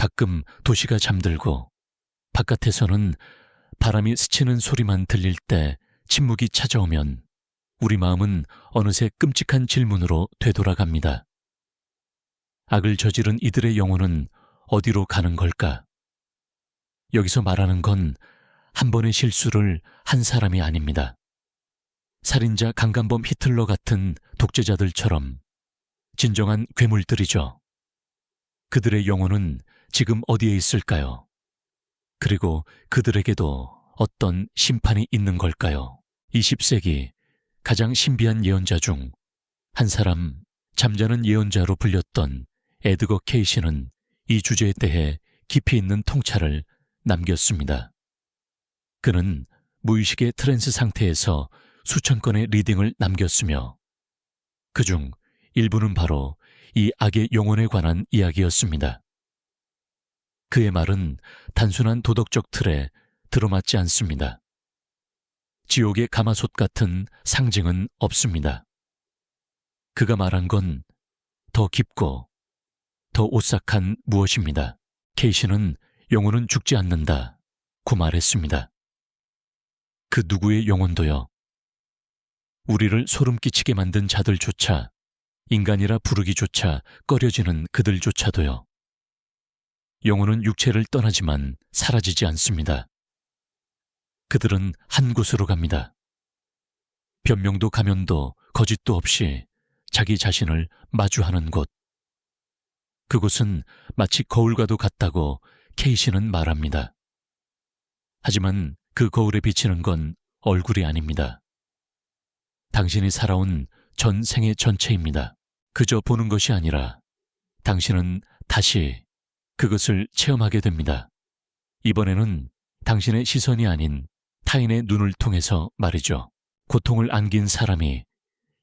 가끔 도시가 잠들고 바깥에서는 바람이 스치는 소리만 들릴 때 침묵이 찾아오면 우리 마음은 어느새 끔찍한 질문으로 되돌아갑니다. 악을 저지른 이들의 영혼은 어디로 가는 걸까? 여기서 말하는 건 한 번의 실수를 한 사람이 아닙니다. 살인자 강간범 히틀러 같은 독재자들처럼 진정한 괴물들이죠. 그들의 영혼은 지금 어디에 있을까요? 그리고 그들에게도 어떤 심판이 있는 걸까요? 20세기 가장 신비한 예언자 중 한 사람 잠자는 예언자로 불렸던 에드거 케이시는 이 주제에 대해 깊이 있는 통찰을 남겼습니다. 그는 무의식의 트랜스 상태에서 수천 건의 리딩을 남겼으며 그중 일부는 바로 이 악의 영혼에 관한 이야기였습니다. 그의 말은 단순한 도덕적 틀에 들어맞지 않습니다. 지옥의 가마솥 같은 상징은 없습니다. 그가 말한 건 더 깊고 더 오싹한 무엇입니다. 케이시는 영혼은 죽지 않는다. 고 말했습니다. 그 누구의 영혼도요. 우리를 소름 끼치게 만든 자들조차 인간이라 부르기조차 꺼려지는 그들조차도요. 영혼은 육체를 떠나지만 사라지지 않습니다. 그들은 한 곳으로 갑니다. 변명도 가면도 거짓도 없이 자기 자신을 마주하는 곳. 그곳은 마치 거울과도 같다고 케이시는 말합니다. 하지만 그 거울에 비치는 건 얼굴이 아닙니다. 당신이 살아온 전 생의 전체입니다. 그저 보는 것이 아니라 당신은 다시 그것을 체험하게 됩니다. 이번에는 당신의 시선이 아닌 타인의 눈을 통해서 말이죠. 고통을 안긴 사람이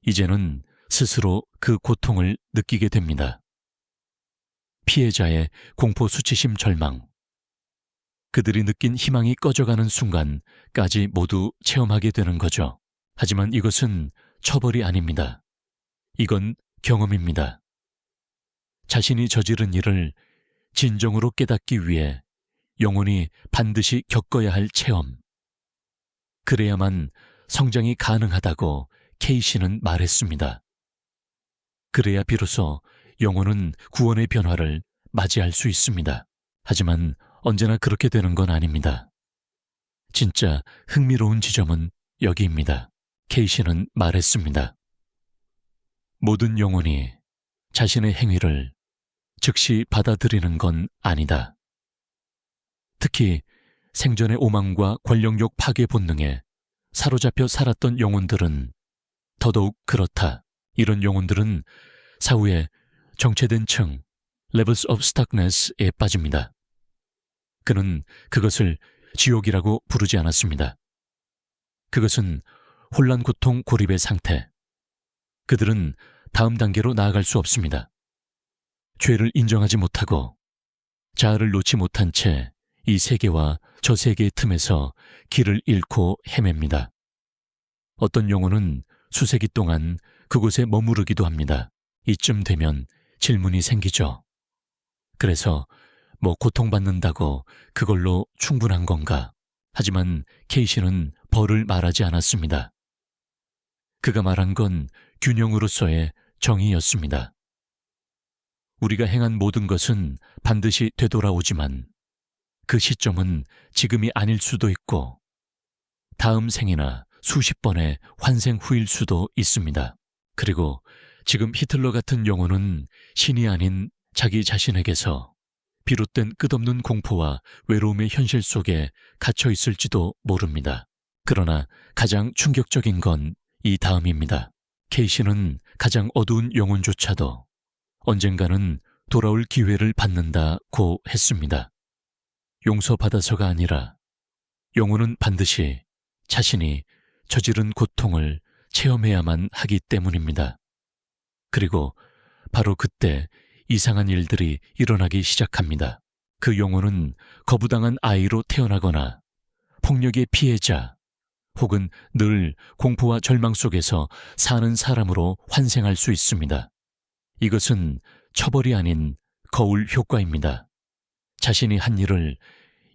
이제는 스스로 그 고통을 느끼게 됩니다. 피해자의 공포 수치심 절망. 그들이 느낀 희망이 꺼져가는 순간까지 모두 체험하게 되는 거죠. 하지만 이것은 처벌이 아닙니다. 이건 경험입니다. 자신이 저지른 일을 진정으로 깨닫기 위해 영혼이 반드시 겪어야 할 체험. 그래야만 성장이 가능하다고 케이시는 말했습니다. 그래야 비로소 영혼은 구원의 변화를 맞이할 수 있습니다. 하지만 언제나 그렇게 되는 건 아닙니다. 진짜 흥미로운 지점은 여기입니다. 케이시는 말했습니다. 모든 영혼이 자신의 행위를 즉시 받아들이는 건 아니다. 특히 생전의 오만과 권력욕 파괴 본능에 사로잡혀 살았던 영혼들은 더더욱 그렇다. 이런 영혼들은 사후에 정체된 층, levels of stuckness에 빠집니다. 그는 그것을 지옥이라고 부르지 않았습니다. 그것은 혼란, 고통, 고립의 상태. 그들은 다음 단계로 나아갈 수 없습니다. 죄를 인정하지 못하고 자아를 놓지 못한 채 이 세계와 저 세계의 틈에서 길을 잃고 헤맵니다. 어떤 영혼은 수세기 동안 그곳에 머무르기도 합니다. 이쯤 되면 질문이 생기죠. 그래서 뭐 고통받는다고 그걸로 충분한 건가? 하지만 케이시는 벌을 말하지 않았습니다. 그가 말한 건 균형으로서의 정의였습니다. 우리가 행한 모든 것은 반드시 되돌아오지만 그 시점은 지금이 아닐 수도 있고 다음 생이나 수십 번의 환생 후일 수도 있습니다. 그리고 지금 히틀러 같은 영혼은 신이 아닌 자기 자신에게서 비롯된 끝없는 공포와 외로움의 현실 속에 갇혀 있을지도 모릅니다. 그러나 가장 충격적인 건 이 다음입니다. 케이시는 가장 어두운 영혼조차도 언젠가는 돌아올 기회를 받는다고 했습니다. 용서받아서가 아니라 영혼은 반드시 자신이 저지른 고통을 체험해야만 하기 때문입니다. 그리고 바로 그때 이상한 일들이 일어나기 시작합니다. 그 영혼은 거부당한 아이로 태어나거나 폭력의 피해자 혹은 늘 공포와 절망 속에서 사는 사람으로 환생할 수 있습니다. 이것은 처벌이 아닌 거울 효과입니다. 자신이 한 일을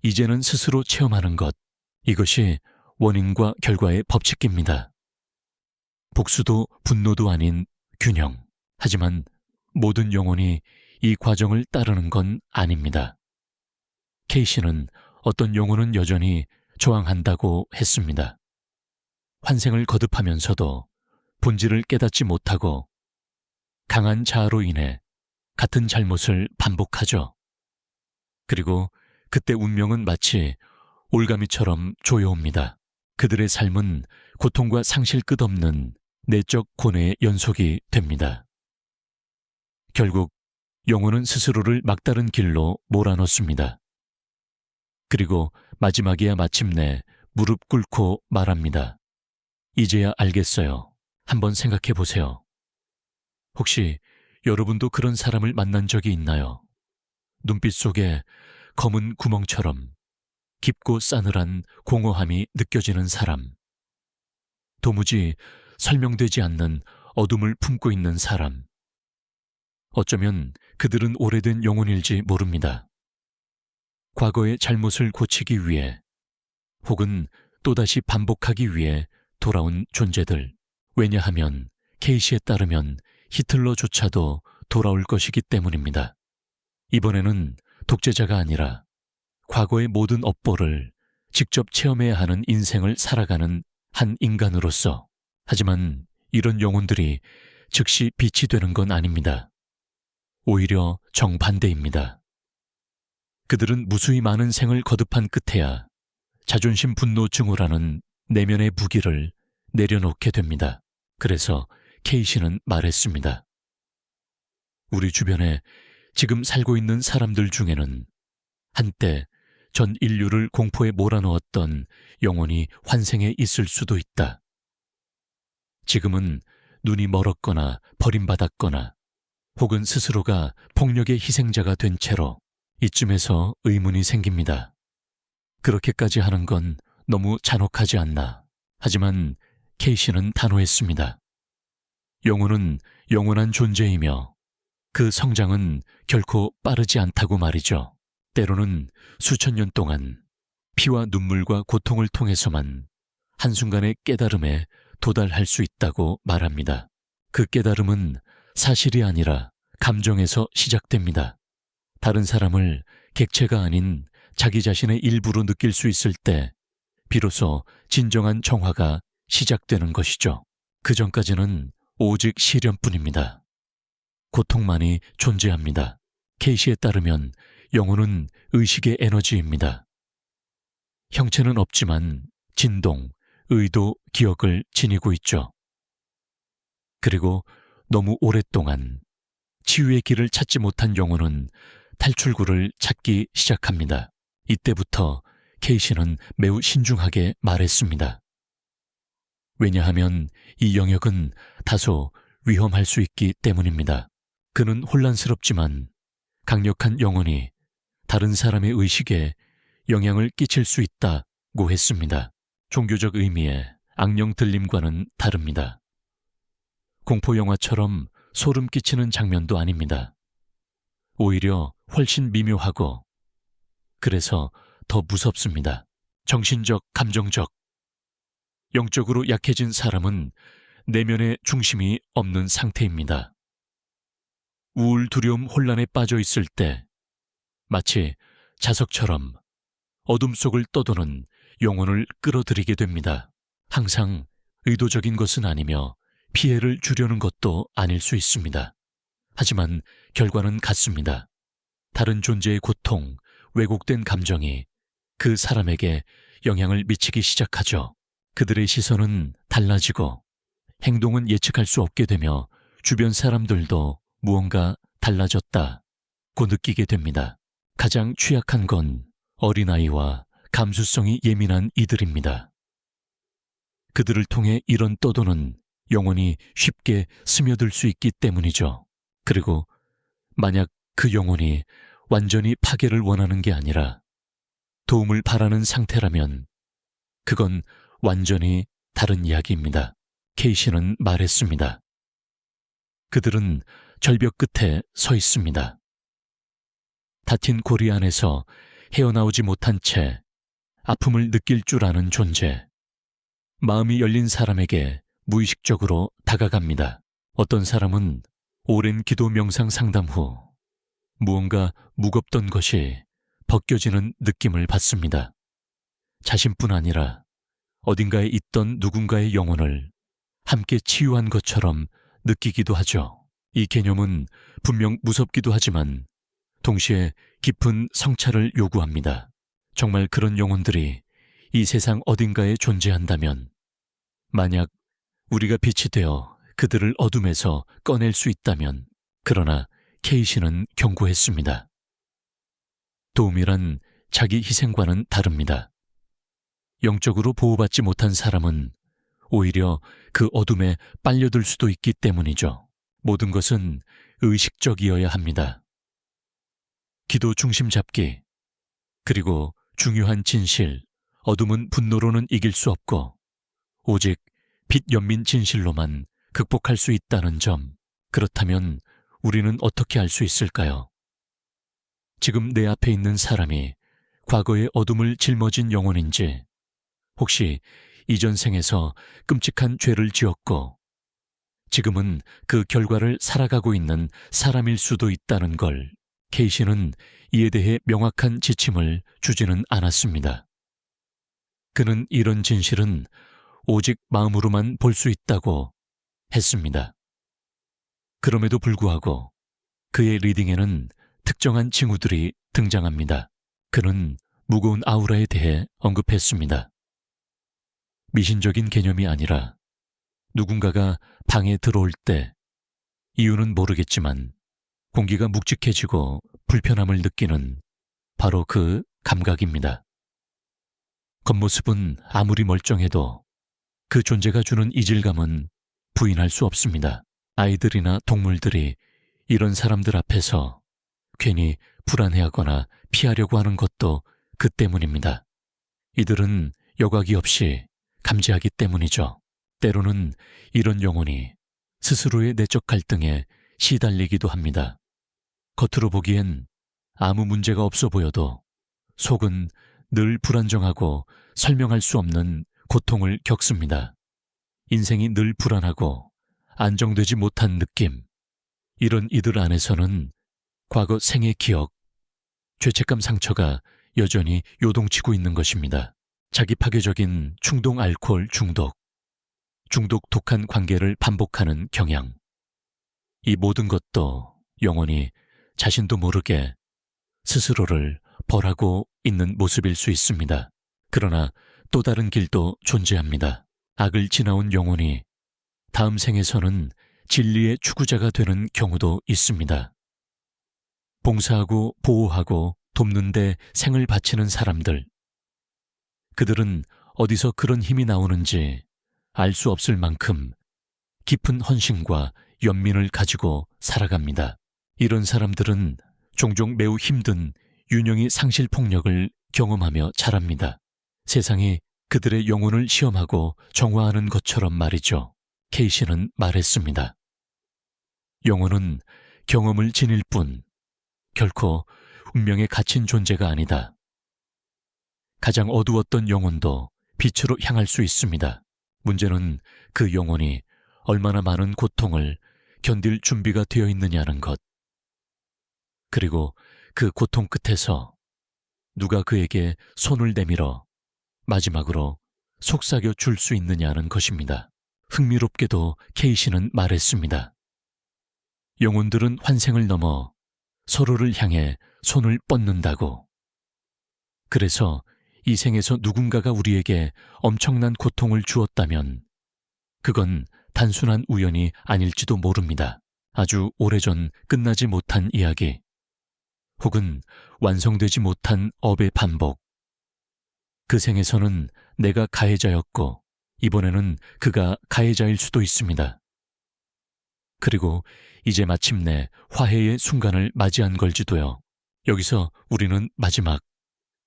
이제는 스스로 체험하는 것. 이것이 원인과 결과의 법칙입니다. 복수도 분노도 아닌 균형. 하지만 모든 영혼이 이 과정을 따르는 건 아닙니다. 케이시는 어떤 영혼은 여전히 저항한다고 했습니다. 환생을 거듭하면서도 본질을 깨닫지 못하고 강한 자아로 인해 같은 잘못을 반복하죠. 그리고 그때 운명은 마치 올가미처럼 조여옵니다. 그들의 삶은 고통과 상실 끝없는 내적 고뇌의 연속이 됩니다. 결국 영혼은 스스로를 막다른 길로 몰아넣습니다. 그리고 마지막이야 마침내 무릎 꿇고 말합니다. 이제야 알겠어요. 한번 생각해 보세요. 혹시 여러분도 그런 사람을 만난 적이 있나요? 눈빛 속에 검은 구멍처럼 깊고 싸늘한 공허함이 느껴지는 사람. 도무지 설명되지 않는 어둠을 품고 있는 사람. 어쩌면 그들은 오래된 영혼일지 모릅니다. 과거의 잘못을 고치기 위해 혹은 또다시 반복하기 위해 돌아온 존재들. 왜냐하면 케이시에 따르면 히틀러조차도 돌아올 것이기 때문입니다. 이번에는 독재자가 아니라 과거의 모든 업보를 직접 체험해야 하는 인생을 살아가는 한 인간으로서 하지만 이런 영혼들이 즉시 빛이 되는 건 아닙니다. 오히려 정반대입니다. 그들은 무수히 많은 생을 거듭한 끝에야 자존심 분노 증오라는 내면의 무기를 내려놓게 됩니다. 그래서 케이시는 말했습니다. 우리 주변에 지금 살고 있는 사람들 중에는 한때 전 인류를 공포에 몰아넣었던 영혼이 환생에 있을 수도 있다. 지금은 눈이 멀었거나 버림받았거나 혹은 스스로가 폭력의 희생자가 된 채로 이쯤에서 의문이 생깁니다. 그렇게까지 하는 건 너무 잔혹하지 않나. 하지만 케이시는 단호했습니다. 영혼은 영원한 존재이며 그 성장은 결코 빠르지 않다고 말이죠. 때로는 수천 년 동안 피와 눈물과 고통을 통해서만 한순간의 깨달음에 도달할 수 있다고 말합니다. 그 깨달음은 사실이 아니라 감정에서 시작됩니다. 다른 사람을 객체가 아닌 자기 자신의 일부로 느낄 수 있을 때 비로소 진정한 정화가 시작되는 것이죠. 그 전까지는 오직 시련뿐입니다. 고통만이 존재합니다. 케이시에 따르면 영혼은 의식의 에너지입니다. 형체는 없지만 진동, 의도, 기억을 지니고 있죠. 그리고 너무 오랫동안 치유의 길을 찾지 못한 영혼은 탈출구를 찾기 시작합니다. 이때부터 케이시는 매우 신중하게 말했습니다. 왜냐하면 이 영역은 다소 위험할 수 있기 때문입니다. 그는 혼란스럽지만 강력한 영혼이 다른 사람의 의식에 영향을 끼칠 수 있다고 했습니다. 종교적 의미의 악령 들림과는 다릅니다. 공포 영화처럼 소름 끼치는 장면도 아닙니다. 오히려 훨씬 미묘하고 그래서 더 무섭습니다. 정신적, 감정적, 영적으로 약해진 사람은 내면의 중심이 없는 상태입니다. 우울, 두려움, 혼란에 빠져 있을 때 마치 자석처럼 어둠 속을 떠도는 영혼을 끌어들이게 됩니다. 항상 의도적인 것은 아니며 피해를 주려는 것도 아닐 수 있습니다. 하지만 결과는 같습니다. 다른 존재의 고통, 왜곡된 감정이 그 사람에게 영향을 미치기 시작하죠. 그들의 시선은 달라지고 행동은 예측할 수 없게 되며 주변 사람들도 무언가 달라졌다고 느끼게 됩니다. 가장 취약한 건 어린아이와 감수성이 예민한 이들입니다. 그들을 통해 이런 떠도는 영혼이 쉽게 스며들 수 있기 때문이죠. 그리고 만약 그 영혼이 완전히 파괴를 원하는 게 아니라 도움을 바라는 상태라면 그건 완전히 다른 이야기입니다. 케이시는 말했습니다. 그들은 절벽 끝에 서 있습니다. 다틴 고리 안에서 헤어나오지 못한 채 아픔을 느낄 줄 아는 존재. 마음이 열린 사람에게 무의식적으로 다가갑니다. 어떤 사람은 오랜 기도 명상 상담 후 무언가 무겁던 것이 벗겨지는 느낌을 받습니다. 자신뿐 아니라 어딘가에 있던 누군가의 영혼을 함께 치유한 것처럼 느끼기도 하죠. 이 개념은 분명 무섭기도 하지만 동시에 깊은 성찰을 요구합니다. 정말 그런 영혼들이 이 세상 어딘가에 존재한다면 만약 우리가 빛이 되어 그들을 어둠에서 꺼낼 수 있다면 그러나 케이시는 경고했습니다. 도움이란 자기 희생과는 다릅니다. 영적으로 보호받지 못한 사람은 오히려 그 어둠에 빨려들 수도 있기 때문이죠. 모든 것은 의식적이어야 합니다. 기도 중심 잡기, 그리고 중요한 진실, 어둠은 분노로는 이길 수 없고, 오직 빛 연민 진실로만 극복할 수 있다는 점, 그렇다면 우리는 어떻게 알 수 있을까요? 지금 내 앞에 있는 사람이 과거의 어둠을 짊어진 영혼인지, 혹시 이전 생에서 끔찍한 죄를 지었고, 지금은 그 결과를 살아가고 있는 사람일 수도 있다는 걸 케이시는 이에 대해 명확한 지침을 주지는 않았습니다. 그는 이런 진실은 오직 마음으로만 볼 수 있다고 했습니다. 그럼에도 불구하고 그의 리딩에는 특정한 징후들이 등장합니다. 그는 무거운 아우라에 대해 언급했습니다. 미신적인 개념이 아니라 누군가가 방에 들어올 때 이유는 모르겠지만 공기가 묵직해지고 불편함을 느끼는 바로 그 감각입니다. 겉모습은 아무리 멀쩡해도 그 존재가 주는 이질감은 부인할 수 없습니다. 아이들이나 동물들이 이런 사람들 앞에서 괜히 불안해하거나 피하려고 하는 것도 그 때문입니다. 이들은 여과기 없이 감지하기 때문이죠. 때로는 이런 영혼이 스스로의 내적 갈등에 시달리기도 합니다. 겉으로 보기엔 아무 문제가 없어 보여도 속은 늘 불안정하고 설명할 수 없는 고통을 겪습니다. 인생이 늘 불안하고 안정되지 못한 느낌. 이런 이들 안에서는 과거 생의 기억, 죄책감 상처가 여전히 요동치고 있는 것입니다. 자기 파괴적인 충동 알코올 중독, 중독 독한 관계를 반복하는 경향. 이 모든 것도 영원히 자신도 모르게 스스로를 벌하고 있는 모습일 수 있습니다. 그러나 또 다른 길도 존재합니다. 악을 지나온 영혼이 다음 생에서는 진리의 추구자가 되는 경우도 있습니다. 봉사하고 보호하고 돕는데 생을 바치는 사람들. 그들은 어디서 그런 힘이 나오는지 알 수 없을 만큼 깊은 헌신과 연민을 가지고 살아갑니다. 이런 사람들은 종종 매우 힘든 윤영이 상실 폭력을 경험하며 자랍니다. 세상이 그들의 영혼을 시험하고 정화하는 것처럼 말이죠. 케이시는 말했습니다. 영혼은 경험을 지닐 뿐 결코 운명에 갇힌 존재가 아니다. 가장 어두웠던 영혼도 빛으로 향할 수 있습니다. 문제는 그 영혼이 얼마나 많은 고통을 견딜 준비가 되어 있느냐는 것. 그리고 그 고통 끝에서 누가 그에게 손을 내밀어 마지막으로 속삭여 줄 수 있느냐는 것입니다. 흥미롭게도 케이시는 말했습니다. 영혼들은 환생을 넘어 서로를 향해 손을 뻗는다고. 그래서 이 생에서 누군가가 우리에게 엄청난 고통을 주었다면 그건 단순한 우연이 아닐지도 모릅니다. 아주 오래전 끝나지 못한 이야기. 혹은 완성되지 못한 업의 반복. 그 생에서는 내가 가해자였고, 이번에는 그가 가해자일 수도 있습니다. 그리고 이제 마침내 화해의 순간을 맞이한 걸지도요. 여기서 우리는 마지막,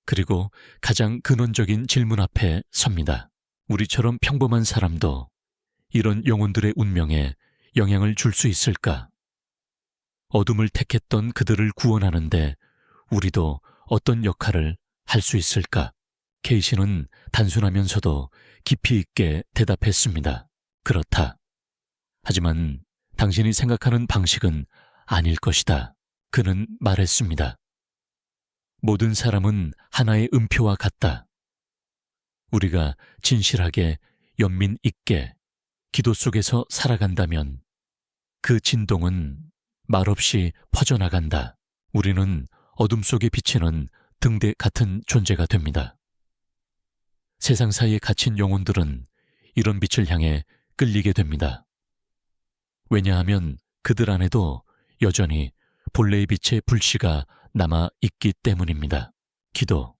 그리고 가장 근원적인 질문 앞에 섭니다. 우리처럼 평범한 사람도 이런 영혼들의 운명에 영향을 줄 수 있을까? 어둠을 택했던 그들을 구원하는데 우리도 어떤 역할을 할 수 있을까? 케이시는 단순하면서도 깊이 있게 대답했습니다. 그렇다. 하지만 당신이 생각하는 방식은 아닐 것이다. 그는 말했습니다. 모든 사람은 하나의 음표와 같다. 우리가 진실하게 연민 있게 기도 속에서 살아간다면 그 진동은 말없이 퍼져나간다. 우리는 어둠 속에 비치는 등대 같은 존재가 됩니다. 세상 사이에 갇힌 영혼들은 이런 빛을 향해 끌리게 됩니다. 왜냐하면 그들 안에도 여전히 본래의 빛의 불씨가 남아 있기 때문입니다. 기도.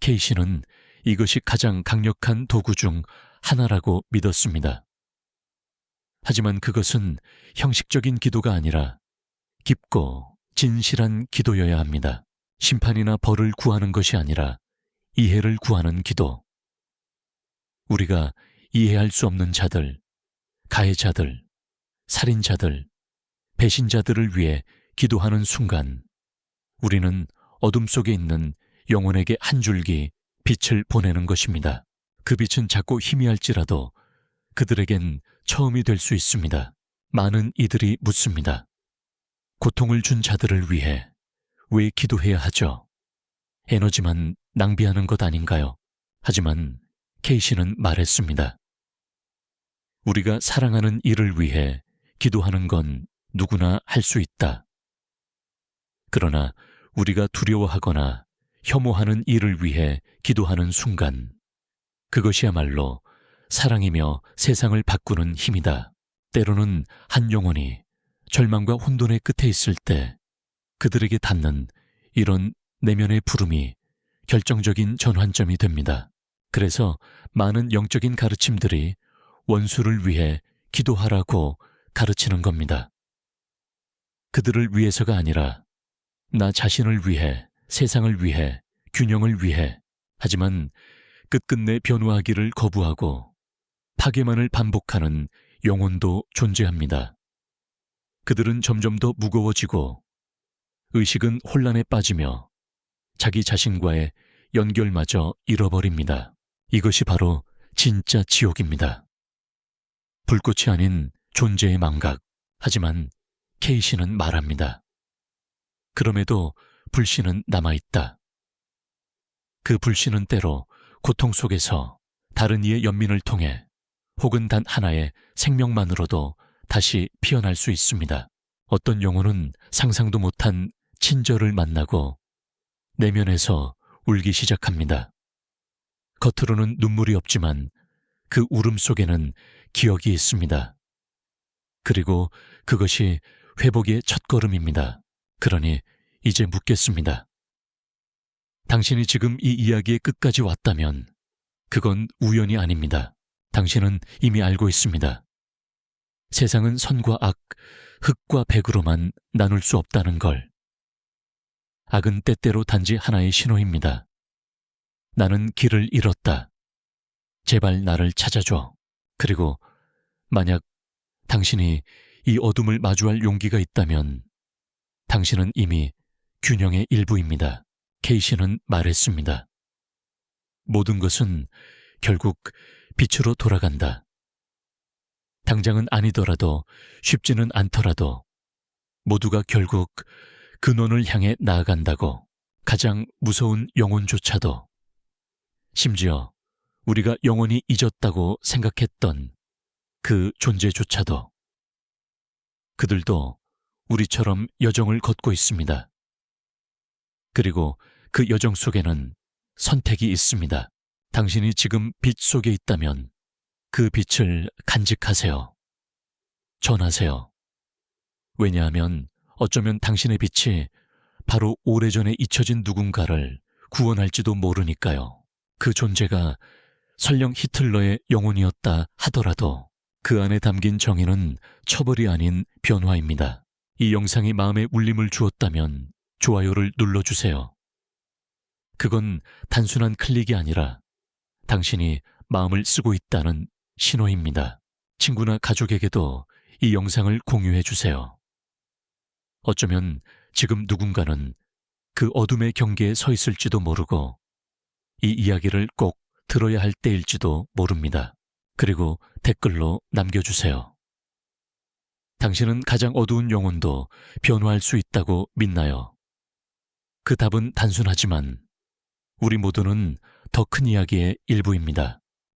케이시는 이것이 가장 강력한 도구 중 하나라고 믿었습니다. 하지만 그것은 형식적인 기도가 아니라 깊고 진실한 기도여야 합니다. 심판이나 벌을 구하는 것이 아니라 이해를 구하는 기도. 우리가 이해할 수 없는 자들, 가해자들, 살인자들, 배신자들을 위해 기도하는 순간 우리는 어둠 속에 있는 영혼에게 한 줄기 빛을 보내는 것입니다. 그 빛은 작고 희미할지라도 그들에겐 처음이 될 수 있습니다. 많은 이들이 묻습니다. 고통을 준 자들을 위해 왜 기도해야 하죠? 에너지만 낭비하는 것 아닌가요? 하지만 케이시는 말했습니다. 우리가 사랑하는 이를 위해 기도하는 건 누구나 할 수 있다. 그러나 우리가 두려워하거나 혐오하는 이를 위해 기도하는 순간, 그것이야말로 사랑이며 세상을 바꾸는 힘이다. 때로는 한 영혼이 절망과 혼돈의 끝에 있을 때 그들에게 닿는 이런 내면의 부름이 결정적인 전환점이 됩니다. 그래서 많은 영적인 가르침들이 원수를 위해 기도하라고 가르치는 겁니다. 그들을 위해서가 아니라 나 자신을 위해, 세상을 위해, 균형을 위해, 하지만 끝끝내 변화하기를 거부하고 파괴만을 반복하는 영혼도 존재합니다. 그들은 점점 더 무거워지고 의식은 혼란에 빠지며 자기 자신과의 연결마저 잃어버립니다. 이것이 바로 진짜 지옥입니다. 불꽃이 아닌 존재의 망각. 하지만 케이시는 말합니다. 그럼에도 불씨는 남아있다. 그 불씨는 때로 고통 속에서 다른 이의 연민을 통해 혹은 단 하나의 생명만으로도 다시 피어날 수 있습니다. 어떤 영혼은 상상도 못한 친절을 만나고 내면에서 울기 시작합니다. 겉으로는 눈물이 없지만 그 울음 속에는 기억이 있습니다. 그리고 그것이 회복의 첫걸음입니다. 그러니 이제 묻겠습니다. 당신이 지금 이 이야기의 끝까지 왔다면 그건 우연이 아닙니다. 당신은 이미 알고 있습니다. 세상은 선과 악, 흑과 백으로만 나눌 수 없다는 걸. 악은 때때로 단지 하나의 신호입니다. 나는 길을 잃었다. 제발 나를 찾아줘. 그리고 만약 당신이 이 어둠을 마주할 용기가 있다면 당신은 이미 균형의 일부입니다. 케이시는 말했습니다. 모든 것은 결국 빛으로 돌아간다. 당장은 아니더라도 쉽지는 않더라도 모두가 결국 근원을 향해 나아간다고 가장 무서운 영혼조차도 심지어 우리가 영원히 잊었다고 생각했던 그 존재조차도 그들도 우리처럼 여정을 걷고 있습니다. 그리고 그 여정 속에는 선택이 있습니다. 당신이 지금 빛 속에 있다면 그 빛을 간직하세요. 전하세요. 왜냐하면 어쩌면 당신의 빛이 바로 오래전에 잊혀진 누군가를 구원할지도 모르니까요. 그 존재가 설령 히틀러의 영혼이었다 하더라도 그 안에 담긴 정의는 처벌이 아닌 변화입니다. 이 영상이 마음에 울림을 주었다면 좋아요를 눌러주세요. 그건 단순한 클릭이 아니라 당신이 마음을 쓰고 있다는 신호입니다. 친구나 가족에게도 이 영상을 공유해 주세요. 어쩌면 지금 누군가는 그 어둠의 경계에 서 있을지도 모르고 이 이야기를 꼭 들어야 할 때일지도 모릅니다. 그리고 댓글로 남겨주세요. 당신은 가장 어두운 영혼도 변화할 수 있다고 믿나요? 그 답은 단순하지만 우리 모두는 더 큰 이야기의 일부입니다.